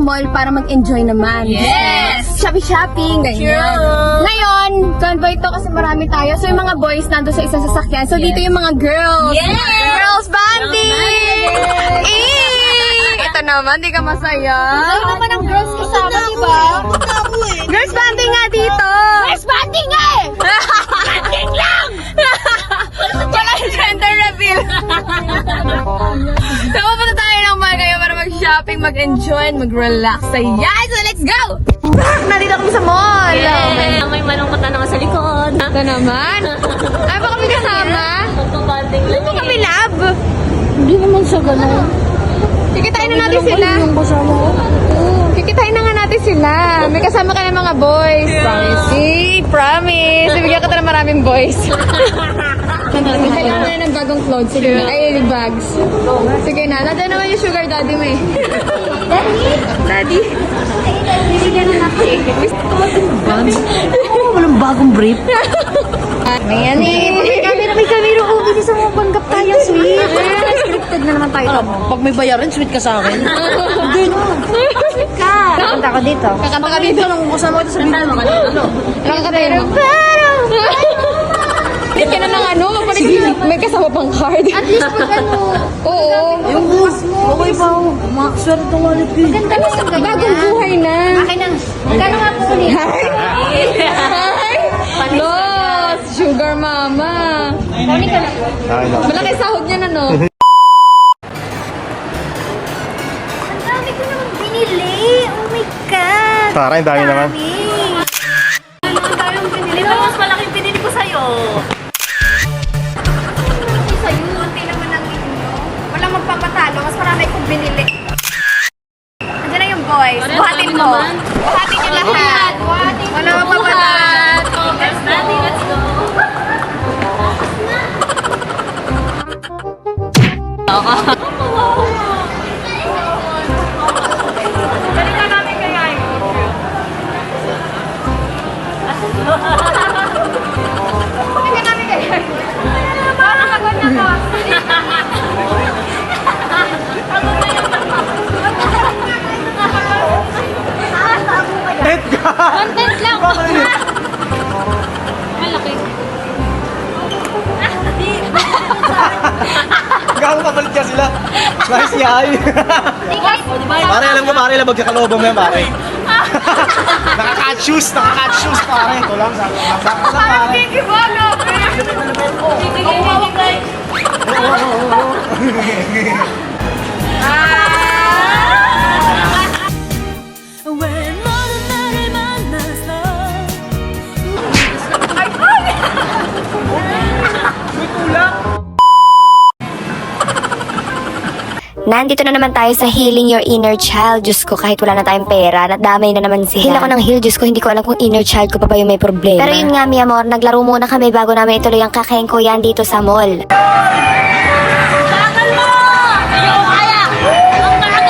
ng mall para mag-enjoy naman. Yes! Shopping-shopping, ganyan. True. Ngayon, convoy to kasi marami tayo. So, yung mga boys nandun sa isang sasakyan. So, dito yung mga girls. Yes! Girls banding! Eh! Ito naman, di ka masaya. Ay, naman ang girls kasama, di ba? Girls banding mag-enjoy, and mag-relax. So, yeah! So, let's go! Nandito kami sa mall! Yeah. May malungkot na naman sa likod. Ito naman. Ay, ba kami kasama? Lang. Ito kami lab. Hindi naman siya ganun. Kikitain na natin sila. kasama ko. Kikitain na nga natin sila. May kasama ka ng mga boys. Promise. Eh, promise. Bibigyan ka ng maraming boys. Kailangan na ng bagong clothes. Sige na. Ay, bags. Sige na. Nandiyan naman yung sugar daddy mo eh. Daddy? Bibigyan na natin. Walang bagong brief. May yan eh. Camera, may camera. Oh, bilis mo panggap tayo, sweet. Scripted na naman tayo. Pag may bayaran, sweet ka sa akin. Hindi ka. Kakanta ko dito. Kakanta ka dito. Nung kasama ko ito sa video, mga ano. Nakakatero. Pero! Hindi ka na ng ano, kapag may kasama pang card. At least pag ano. Oo. Yung bukas mo. Okay pa ako. Mga swerte ng wallet ko. Ganda na sa Bagong buhay na. Akin na. Magkano nga po ulit? Hi! Los! Sugar mama. Kunin ka na. Malaki sahod niya na, no? Ang dami ko naman binili. Oh my God. Tara, ang dami naman. Ang dami binili. Ito mas malaking pinili ko sa'yo. Sa'yo, ka sila. Nice yay. Pare, alam ko pare, labag ka kalobong mo yan pare. Naka-cat shoes, naka-cat shoes pare. Ito lang, sa sa Parang kikibago. Nandito na naman tayo sa Healing Your Inner Child. Diyos ko, kahit wala na tayong pera, nadamay na naman sila. Heal ako ng heal, Diyos ko, hindi ko alam kung inner child ko pa ba yung may problema. Pero yun nga, mi amor, naglaro muna kami bago namin ituloy ang kakengko yan dito sa mall. Tagal mo! Ayaw kaya! Ang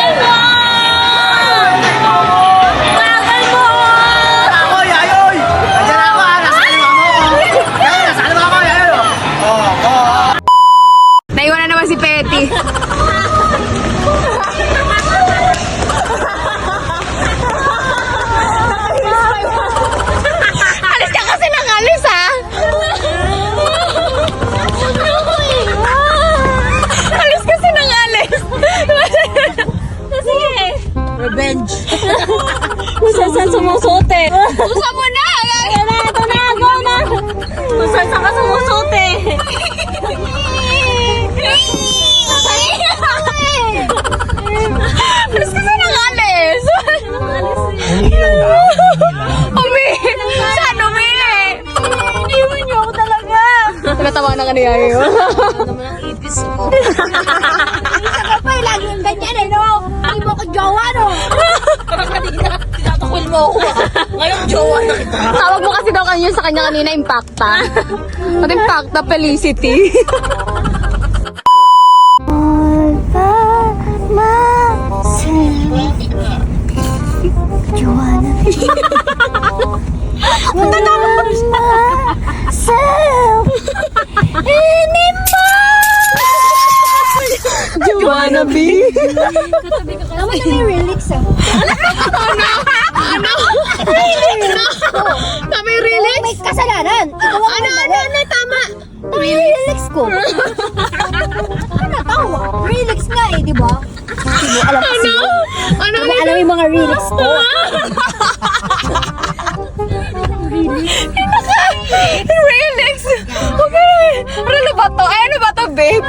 Sandali lang ba? Umi! Saan umi? Iwan niyo ako talaga. Tinatawa na ka ni Yayo. Ano naman ang ipis mo? Isa ka pa, lagi yung ganyan eh, no? Hindi mo ko jowa, no? Kanina, mo ako. Ngayon, jowa na kita. Tawag mo kasi daw kanyo sa kanya kanina, impacta. At impacta, felicity. wannabe. Katabi ka kasi. Naman na may relics ah. Ano? Ano? Na may relics? Oh, may kasalanan. Ano, ano, ano, tama. Na may relics ko. Ano, tawa. Relics nga eh, di ba? Hindi alam kasi. Ano? Ano? Alam yung mga relics ko. Relax! Okay! Ano na ba to? Ay, ano ba to, babe?